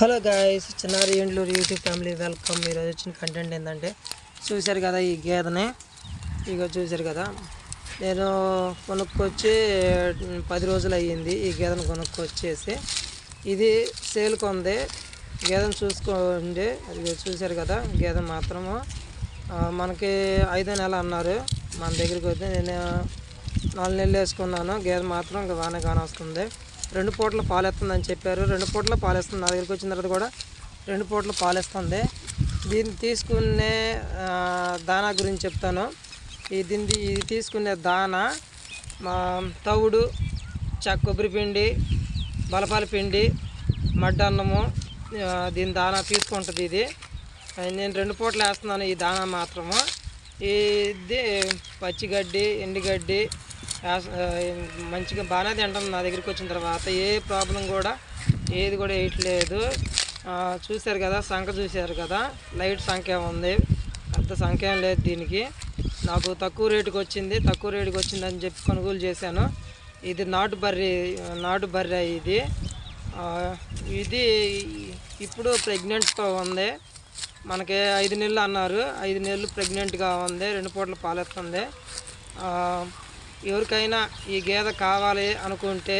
Hello guys చిన్నారి ఏండ్లూరు YouTube family welcome ఈరోజు వచ్చిన కంటెంట్ ఏంటంటే చూశారు కదా ఈ గేదెని? ఇక చూశారు కదా? నేను కొనుక్కొచ్చి పది రోజులు అయ్యింది ఈ గేదెను కొనుక్కొచ్చేసి. ఇది సేల్కి ఉంది. గేదెను చూసుకోండి. అది చూశారు కదా గేదె మాత్రము. మనకి ఐదో నెల అన్నారు. మన దగ్గరికి వస్తే నేను నాలుగు నెలలు వేసుకున్నాను. గేదె మాత్రం ఇంకా బాగానే కానొస్తుంది రెండు పూటలు పాలేస్తుందని చెప్పారు. రెండు పూటలు పాలేస్తుంది. నా దగ్గరికి వచ్చిన తర్వాత కూడా రెండు పూటలు పాలేస్తుంది. దీన్ని తీసుకునే దానా గురించి చెప్తాను. ఈ దీన్ని ఇది తీసుకునే దానా మా తవుడు చ కొబ్బరి పిండి బలపాల పిండి మడ్డన్నము దీని దానా తీసుకుంటుంది ఇది. నేను రెండు పూటలు వేస్తున్నాను ఈ దానా మాత్రము. ఇది పచ్చిగడ్డి ఎండుగడ్డి మంచిగా బాగానే తింటాను నా దగ్గరికి వచ్చిన తర్వాత ఏ ప్రాబ్లం కూడా ఏది కూడా వేయట్లేదు. చూశారు కదా సంఖ చూశారు కదా లైట్ సంఖ్య ఉంది. పెద్ద సంఖ్య లేదు దీనికి. నాకు తక్కువ రేటుకి వచ్చింది తక్కువ రేటుకి వచ్చిందని చెప్పి కొనుగోలు చేశాను. ఇది నాటు బర్రె నాటు బర్రె ఇది. ఇది ఇప్పుడు ప్రెగ్నెంట్తో ఉంది. మనకి ఐదు నెలలు అన్నారు. ఐదు నెలలు ప్రెగ్నెంట్గా ఉంది. రెండు పూటలు పాలేస్తుంది ఎవరికైనా ఈ గేదె కావాలి అనుకుంటే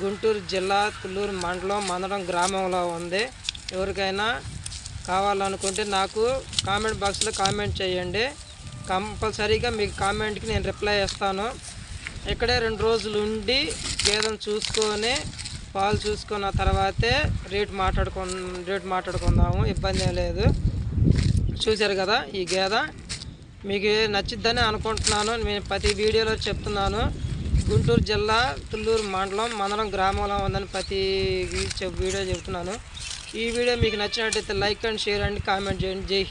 గుంటూరు జిల్లా తుళ్ళూరు మండలం మందడం గ్రామంలో ఉంది. ఎవరికైనా కావాలనుకుంటే నాకు కామెంట్ బాక్స్లో కామెంట్ చేయండి. కంపల్సరీగా మీకు కామెంట్కి నేను రిప్లై ఇస్తాను. ఇక్కడే రెండు రోజులు ఉండి గేదెను చూసుకొని పాలు చూసుకున్న తర్వాతే రేట్ మాట్లాడుకు రేట్ మాట్లాడుకుందాము. ఇబ్బంది ఏం లేదు. చూశారు కదా ఈ గేదె? మీకు నచ్చిద్దని అనుకుంటున్నాను. నేను ప్రతి వీడియోలో చెప్తున్నాను. గుంటూరు జిల్లా తుళ్ళూరు మండలం మండలం గ్రామంలో ఉందని ప్రతి చెప్- వీడియో చెప్తున్నాను. ఈ వీడియో మీకు నచ్చినట్టయితే like and share and comment చేయండి. జై